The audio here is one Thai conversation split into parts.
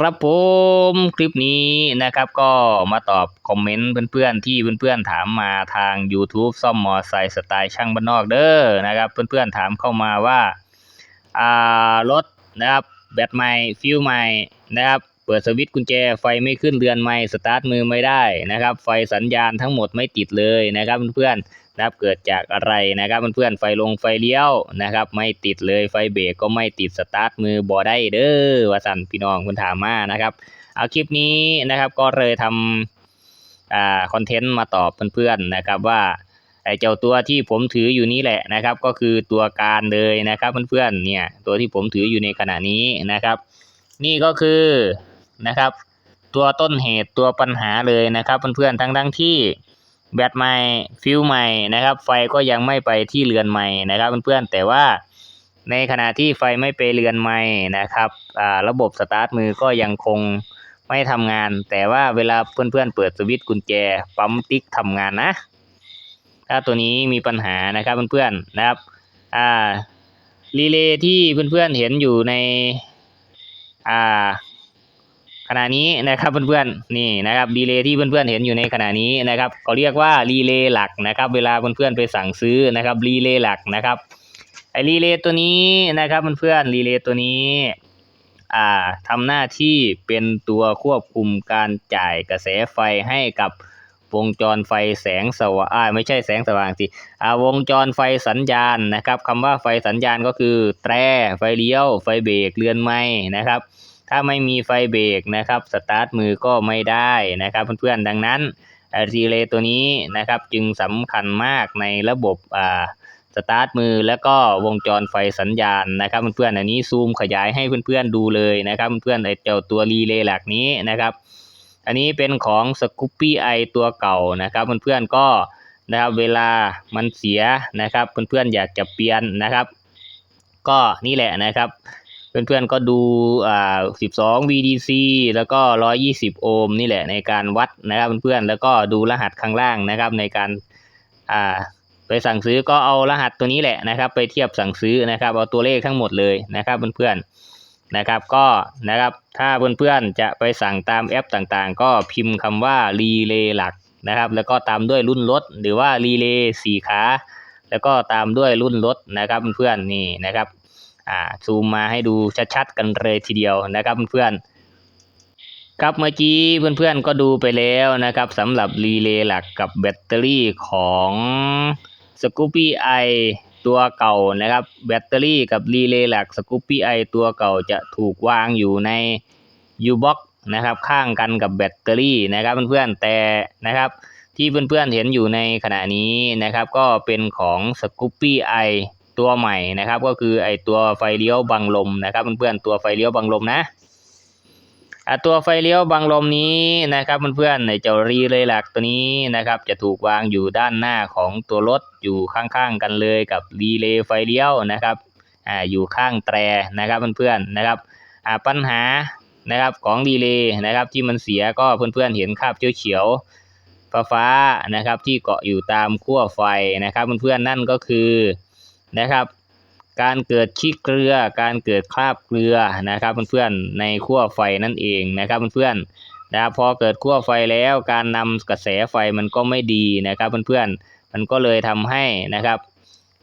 ครับผมคลิปนี้นะครับก็มาตอบคอมเมนต์เพื่อนๆที่เพื่อนๆถามมาทาง YouTube ซ่อมมอไซค์สไตล์ช่างบ้านนอกเด้อนะครับเพื่อนๆถามเข้ามาว่าอ่ารถนะครับแบตใหม่ฟิวใหม่นะครับเปิดสวิตช์กุญแจไฟไม่ขึ้นเรือนไม่สตาร์ทมือไม่ได้นะครับไฟสัญญาณทั้งหมดไม่ติดเลยนะครับเพื่อนๆ นะครับเกิดจากอะไรนะครับเพื่อนๆไฟลงไฟเลี้ยวนะครับไม่ติดเลยไฟเบรกก็ไม่ติดสตาร์ทมือบ่ได้เด้อว่าสั่นพี่น้องคุณถามมานะครับเอาคลิปนี้นะครับก็เลยทำอ่าคอนเทนต์มาตอบเพื่อนๆนะครับว่าไอ้เจ้าตัวที่ผมถืออยู่นี้แหละนะครับ ก็คือตัวการเลยนะครับเพื่อนๆเนี่ยตัวที่ผมถืออยู่ในขณะนี้นะครับ นี่ก็คือนะครับ ตัวต้นเหตุตัวปัญหาเลยนะครับเพื่อนๆทั้งๆที่ แบตใหม่ฟิวใหม่นะครับ ไฟก็ยังไม่ไปที่เรือนใหม่นะครับเพื่อนๆแต่ว่าในขณะที่ไฟไม่ไปเรือนใหม่นะครับระบบสตาร์ทมือก็ยังคงไม่ทำงาน แต่ว่าเวลาเพื่อนๆเปิดสวิตช์กุญแจปั๊มติ๊กทำงานนะ ถ้าตัวนี้มีปัญหานะครับเพื่อนๆนะครับอ่ารีเลย์ที่เพื่อนๆเห็นอยู่ในอ่า ขณะนี้นะครับเพื่อนๆนี่นะครับรีเลย์ที่เพื่อนๆเห็นอยู่ในขณะนี้นะครับก็เรียกว่ารีเลย์หลักนะครับเวลาเพื่อนๆไปสั่งซื้อนะครับรีเลย์หลักนะครับไอรีเลย์ตัวนี้นะครับเพื่อนๆรีเลย์ตัวนี้อ่าทำหน้าที่เป็นตัวควบคุมการจ่ายกระแสไฟให้กับวงจรไฟแสงสว่างไม่ใช่แสงสว่างสิอ่าวงจรไฟสัญญาณนะครับคำว่าไฟสัญญาณก็คือ แตรไฟเลี้ยว ไฟเบรกเรือนไม้นะครับ ถ้าไม่มีไฟเบรกนะครับสตาร์ทมือก็ไม่ได้นะครับเพื่อนๆดังนั้นรีเลย์ตัวนี้นะครับจึงสำคัญมากในระบบอ่าสตาร์ทมือแล้วก็วงจรไฟสัญญาณนะครับเพื่อนๆอันนี้ซูมขยายให้เพื่อนๆดูเลยนะครับเพื่อนๆไอเจ้าตัวรีเลย์หลักนี้นะครับ อันนี้เป็นของ s c o o p y i ตัวเก่านะครับเพื่อนๆก็นะครับเวลามันเสียนะครับเพื่อนๆอยากจะเปลี่ยนนะครับ ก็นี่แหละนะครับ เพื่อนๆก็ดูอ่า12 VDC แล้วก็ 120 โอห์มนี่แหละในการวัดนะครับเพื่อนๆแล้วก็ดูรหัสข้างล่างนะครับในการอ่าไปสั่งซื้อก็เอารหัสตัวนี้แหละนะครับ ไปเทียบสั่งซื้อนะครับ เอาตัวเลขทั้งหมดเลยนะครับเพื่อนๆนะครับก็นะครับถ้าเพื่อนๆจะไปสั่งตามแอปต่างๆ ก็พิมพ์คำว่ารีเลย์หลักนะครับ แล้วก็ตามด้วยรุ่นรถหรือว่ารีเลย์สี่ขาแล้วก็ตามด้วยรุ่นรถนะครับเพื่อนๆนี่นะครับ อ่าซูมมาให้ดูชัดๆกันเลยทีเดียวนะครับเพื่อนๆครับเมื่อกี้เพื่อนๆก็ดูไปแล้วนะครับสำหรับรีเลย์หลักกับแบตเตอรี่ของสกูปี้ไอตัวเก่านะครับ แบตเตอรี่กับรีเลย์หลักสกูปี้ไอตัวเก่าจะถูกวางอยู่ใน U box นะครับข้างกันกับแบตเตอรี่นะครับเพื่อนๆแต่นะครับที่เพื่อนๆเห็นอยู่ในขณะนี้นะครับ ก็เป็นของสกูปี้ไอ ตัวใหม่นะครับ ก็คือไอตัวไฟเลี้ยวบังลมนะครับเพื่อนๆตัวไฟเลี้ยวบังลมนะตัวไฟเลี้ยวบังลมนี้นะครับเพื่อนๆในเจ้ารีเลยหลักตัวนี้นะครับ จะถูกวางอยู่ด้านหน้าของตัวรถอยู่ข้างๆกันเลยกับรีเลย์ไฟเลี้ยวนะครับอ่าอยู่ข้างแตรนะครับเพื่อนๆนะครับอ่าปัญหานะครับของรีเลย์นะครับที่มันเสียก็เพื่อนๆเห็นคราบเขียวๆฟ้าๆนะครับที่เกาะอยู่ตามขั้วไฟนะครับเพื่อนๆนั่นก็คือ นะครับ การเกิดขี้เกลือ การเกิดคราบเกลือนะครับเพื่อนๆในขั้วไฟนั่นเองนะครับเพื่อนๆนะพอเกิดขั้วไฟแล้วการนำกระแสไฟมันก็ไม่ดีนะครับเพื่อนๆมันก็เลยทำให้นะครับ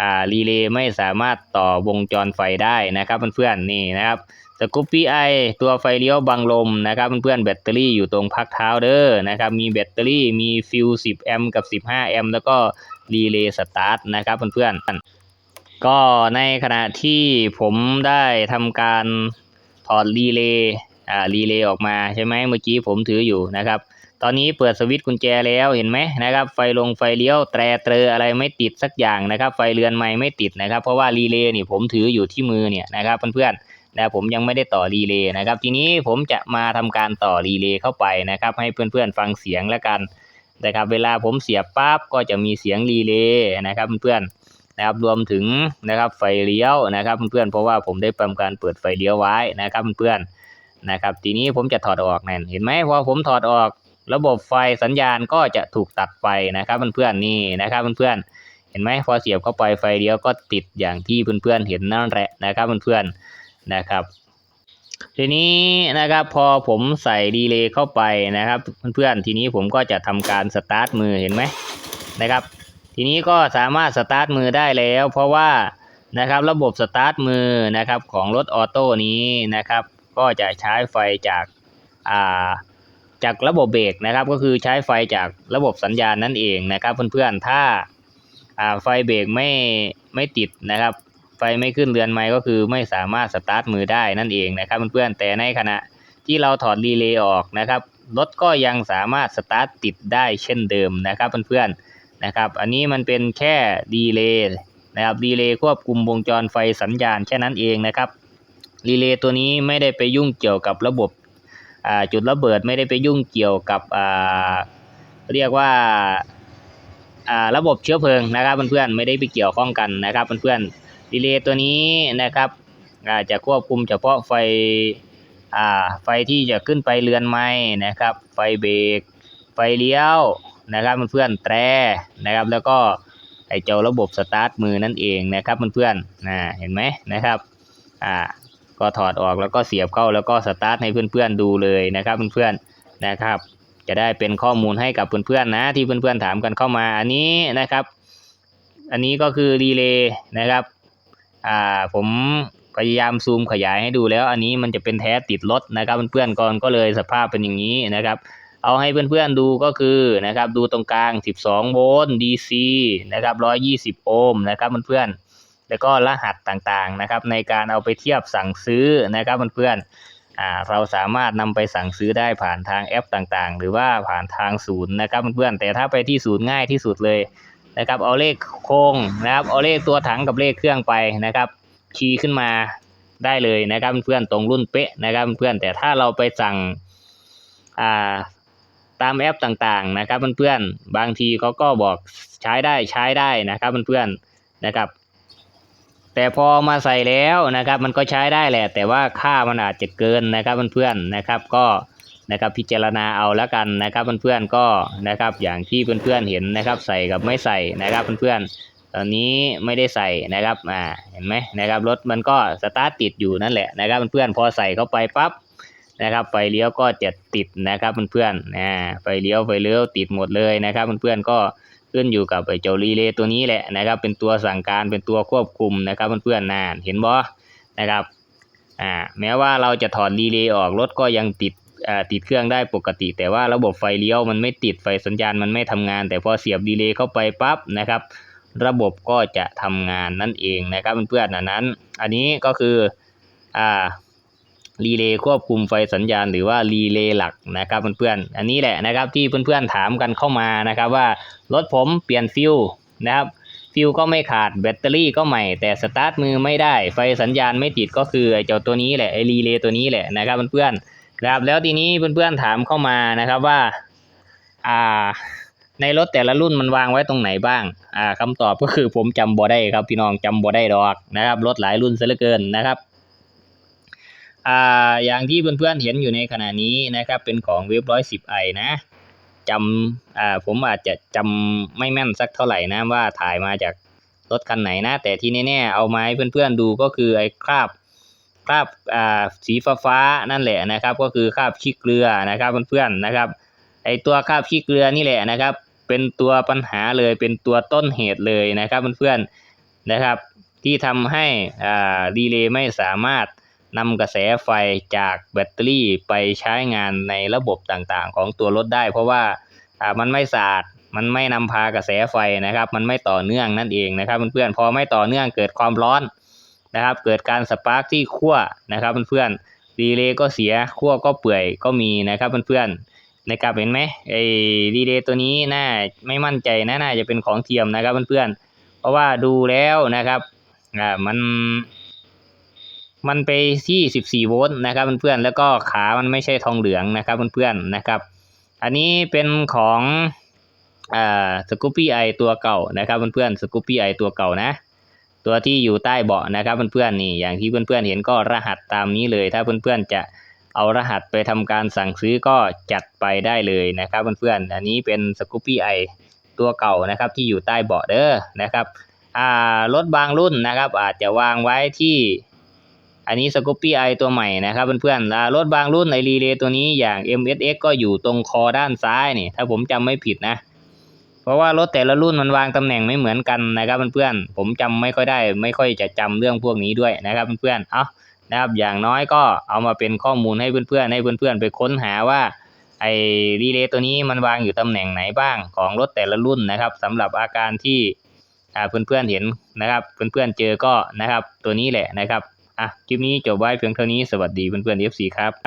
อ่ารีเลย์ไม่สามารถต่อวงจรไฟได้นะครับเพื่อนๆนี่นะครับสกูปปี้ไอตัวไฟเลี้ยวบังลมนะครับเพื่อนๆแบตเตอรี่อยู่ตรงพักเท้าเด้อนะครับมีแบตเตอรี่มีฟิว10แอมป์กับ 15แอมป์แล้วก็รีเลย์สตาร์ทนะครับเพื่อนๆ ก็ในขณะที่ผมได้ทำการถอดรีเลย์อ่ารีเลย์ออกมาใช่ไหมเมื่อกี้ผมถืออยู่นะครับ ตอนนี้เปิดสวิตช์กุญแจแล้วเห็นไหมนะครับ ไฟลงไฟเลี้ยวแตรเตรออะไรไม่ติดสักอย่างนะครับ ไฟเรือนไม้ไม่ติดนะครับ เพราะว่ารีเลย์นี่ผมถืออยู่ที่มือเนี่ยนะครับเพื่อนๆนะผมยังไม่ได้ต่อรีเลย์นะครับ ทีนี้ผมจะมาทำการต่อรีเลย์เข้าไปนะครับ ให้เพื่อนๆฟังเสียงแล้วกันนะครับ เวลาผมเสียบปั๊บก็จะมีเสียงรีเลย์นะครับเพื่อนๆ นะครับรวมถึงนะครับไฟเลี้ยวนะครับเพื่อนๆเพราะว่าผมได้ทำการเปิดไฟเลี้ยวไว้นะครับเพื่อนๆนะครับทีนี้ผมจะถอดออกนั่นเห็นไหมพอผมถอดออก ระบบไฟสัญญาณก็จะถูกตัดไปนะครับเพื่อนๆนี่นะครับเพื่อนๆเห็นไหมพอเสียบเข้าไปไฟเลี้ยวก็ติดอย่างที่เพื่อนๆเห็นนั่นแหละนะครับเพื่อนๆนะครับทีนี้นะครับพอผมใส่ดีเลย์เข้าไปนะครับเพื่อนๆทีนี้ผมก็จะทำการสตาร์ทมือเห็นไหมนะครับ ทีนี้ก็สามารถสตาร์ทมือได้แล้ว เพราะว่านะครับระบบสตาร์ทมือนะครับของรถออโต้นี้นะครับ ก็จะใช้ไฟจากอ่าจากระบบเบรกนะครับ ก็คือใช้ไฟจากระบบสัญญาณนั่นเองนะครับ เพื่อนๆถ้าอ่าไฟเบรกไม่ไม่ติดนะครับ ไฟไม่ขึ้นเรือนไม้ก็คือไม่สามารถสตาร์ทมือได้นั่นเองนะครับเพื่อนๆแต่ในขณะที่เราถอดรีเลย์ออกนะครับรถก็ยังสามารถสตาร์ทติดได้เช่นเดิมนะครับเพื่อนๆ นะครับ อันนี้มันเป็นแค่ดีเลย์นะครับดีเลย์ควบคุมวงจรไฟสัญญาณแค่นั้นเองนะครับรีเลย์ตัวนี้ไม่ได้ไปยุ่งเกี่ยวกับระบบจุดระเบิดไม่ได้ไปยุ่งเกี่ยวกับเรียกว่าระบบเชื้อเพลิงนะครับเพื่อนๆไม่ได้ไปเกี่ยวข้องกันนะครับเพื่อนๆดีเลย์ตัวนี้นะครับจะควบคุมเฉพาะไฟไฟที่จะขึ้นไปเรือนไม้นะครับ ไฟเบรกไฟเลี้ยว นะครับเพื่อนๆแตรนะครับแล้วก็ไอเจ้าระบบสตาร์ทมือนั่นเองนะครับเพื่อนๆนะเห็นไหมนะครับอ่าก็ถอดออกแล้วก็เสียบเข้าแล้วก็สตาร์ทให้เพื่อนๆดูเลยนะครับเพื่อนๆนะครับ จะได้เป็นข้อมูลให้กับเพื่อนๆนะที่เพื่อนๆถามกันเข้ามาอันนี้นะครับ อันนี้ก็คือรีเลย์นะครับอ่าผมพยายามซูมขยายให้ดูแล้ว อันนี้มันจะเป็นแท้ติดรถนะครับเพื่อนๆก่อนก็เลยสภาพเป็นอย่างนี้นะครับ เอาให้เพื่อนๆดูก็คือนะครับดูตรงกลาง 12 โวลต์ DC นะครับ120 โอห์มนะครับเพื่อนๆแล้วก็รหัสต่างๆนะครับในการเอาไปเทียบสั่งซื้อนะครับเพื่อนๆอ่าเราสามารถนำไปสั่งซื้อได้ผ่านทางแอปต่างๆ หรือว่าผ่านทางศูนย์นะครับเพื่อนๆแต่ถ้าไปที่ศูนย์ง่ายที่สุดเลยนะครับเอาเลขโครงนะครับเอาเลขตัวถังกับเลขเครื่องไปนะครับคีย์ขึ้นมาได้เลยนะครับเพื่อนๆตรงรุ่นเป๊ะนะครับเพื่อนๆแต่ถ้าเราไปสั่งอ่า ตามแอปต่างๆนะครับเพื่อนๆบางทีเขาก็บอกใช้ได้ใช้ได้นะครับเพื่อนๆนะครับ แต่พอมาใส่แล้วนะครับ มันก็ใช้ได้แหละ แต่ว่าค่ามันอาจจะเกินนะครับเพื่อนๆนะครับ ก็นะครับพิจารณาเอาแล้วกันนะครับเพื่อนๆก็นะครับอย่างที่เพื่อนๆเห็นนะครับ ใส่กับไม่ใส่นะครับเพื่อนๆตอนนี้ไม่ได้ใส่นะครับอ่าเห็นไหมนะครับรถมันก็สตาร์ทติดอยู่นั่นแหละนะครับเพื่อนๆพอใส่เข้าไปปั๊บ นะครับไฟเลี้ยวก็จะติดนะครับเพื่อนๆอ่าไฟเลี้ยวไฟเลี้ยวติดหมดเลยนะครับเพื่อนๆก็ขึ้นอยู่กับไอ้เจ้ารีเลย์ตัวนี้แหละนะครับ เป็นตัวสั่งการเป็นตัวควบคุมนะครับเพื่อนๆน่าเห็นบ่นะครับอ่าแม้ว่าเราจะถอดรีเลย์ออกรถก็ยังติดอ่าติดเครื่องได้ปกติ แต่ว่าระบบไฟเลี้ยวมันไม่ติดไฟสัญญาณมันไม่ทำงาน แต่พอเสียบดีเลย์เข้าไปปั๊บนะครับ ระบบก็จะทำงานนั่นเองนะครับเพื่อนๆนนั้น อันนี้ก็คืออ่า รีเลย์ควบคุมไฟสัญญาณหรือว่ารีเลย์หลักนะครับเพื่อนๆ อันนี้แหละนะครับที่เพื่อนๆถามกันเข้ามานะครับว่ารถผมเปลี่ยนฟิวนะครับฟิวก็ไม่ขาดแบตเตอรี่ก็ใหม่แต่สตาร์ทมือไม่ได้ไฟสัญญาณไม่ติดก็คือไอ้เจ้าตัวนี้แหละไอ้รีเลย์ตัวนี้แหละนะครับเพื่อนๆครับแล้วทีนี้เพื่อนๆถามเข้ามานะครับว่าอ่าในรถแต่ละรุ่นมันวางไว้ตรงไหนบ้างอ่าคำตอบก็คือผมจำบ่ได้ครับพี่น้องจำบ่ได้ดอกนะครับรถหลายรุ่นซะเหลือเกินนะครับ อ่าอย่างที่เพื่อนๆเห็นอยู่ในขณะนี้นะครับ เป็นของเว็บร้อยสิบไอนะจำอ่าผมอาจจะจำไม่แม่นสักเท่าไหร่นะว่าถ่ายมาจากรถคันไหนนะ แต่ที่แน่ๆเอามาให้เพื่อนๆดูก็คือไอ้คราบคราบอ่าสีฟ้าฟ้าๆนั่นแหละนะครับ ก็คือคราบขี้เกลือนะครับเพื่อนๆนะครับไอ้ตัวคราบขี้เกลือนี่แหละนะครับ เป็นตัวปัญหาเลยเป็นตัวต้นเหตุเลยนะครับเพื่อนๆนะครับ ที่ทำให้อ่าดีเลย์ไม่สามารถ นำกระแสไฟจากแบตเตอรี่ไปใช้งานในระบบต่างๆ ของตัวรถได้ เพราะว่ามันไม่สะอาดมันไม่นำพากระแสไฟนะครับ มันไม่ต่อเนื่องนั่นเองนะครับเพื่อนๆพอไม่ต่อเนื่องเกิดความร้อนนะครับ เกิดการสปาร์กที่ขั้วนะครับเพื่อนๆรีเลย์ก็เสียขั้วก็เปื่อยก็มีนะครับเพื่อนๆนะครับเห็นไหมไอ้รีเลย์ตัวนี้น่าไม่มั่นใจนะน่าจะเป็นของเทียมนะครับเพื่อนๆเพราะว่าดูแล้วนะครับอ่ามัน มันไปที่ 14 โวลต์นะครับเพื่อนๆแล้วก็ขามันไม่ใช่ทองเหลืองนะครับเพื่อนๆนะครับ อันนี้เป็นของอ่าสกูปปี้ไอตัวเก่านะครับเพื่อนๆสกูปปี้ไอตัวเก่านะ ตัวที่อยู่ใต้เบาะนะครับเพื่อนๆนี่อย่างที่เพื่อนๆเห็นก็รหัสตามนี้เลย ถ้าเพื่อนๆจะเอารหัสไปทำการสั่งซื้อก็จัดไปได้เลยนะครับเพื่อนๆอันนี้เป็นสกูปปี้ไอตัวเก่านะครับที่อยู่ใต้เบาะเด้อนะครับอ่ารถบางรุ่นนะครับอาจจะวางไว้ที่ อันนี้สกูปปี้ไอตัวใหม่นะครับเพื่อนๆอ่ารถบางรุ่นในรีเลย์ตัวนี้อย่าง MSX ก็อยู่ตรงคอด้านซ้ายนี่ถ้าผมจำไม่ผิดนะ เพราะว่ารถแต่ละรุ่นมันวางตำแหน่งไม่เหมือนกันนะครับเพื่อนๆผมจำไม่ค่อยได้ ไม่ค่อยจะจำเรื่องพวกนี้ด้วยนะครับเพื่อนๆเอานะครับอย่างน้อยก็เอามาเป็นข้อมูลให้เพื่อนๆให้เพื่อนๆไปค้นหาว่าไอ้รีเลย์ตัวนี้มันวางอยู่ตำแหน่งไหนบ้างของรถแต่ละรุ่นนะครับสำหรับอาการที่อ่าเพื่อนๆเห็นนะครับ เพื่อนๆเจอก็นะครับตัวนี้แหละนะครับ อะคลิปนี้จบไว้เพียงเท่านี้สวัสดีเพื่อนๆ FC ครับ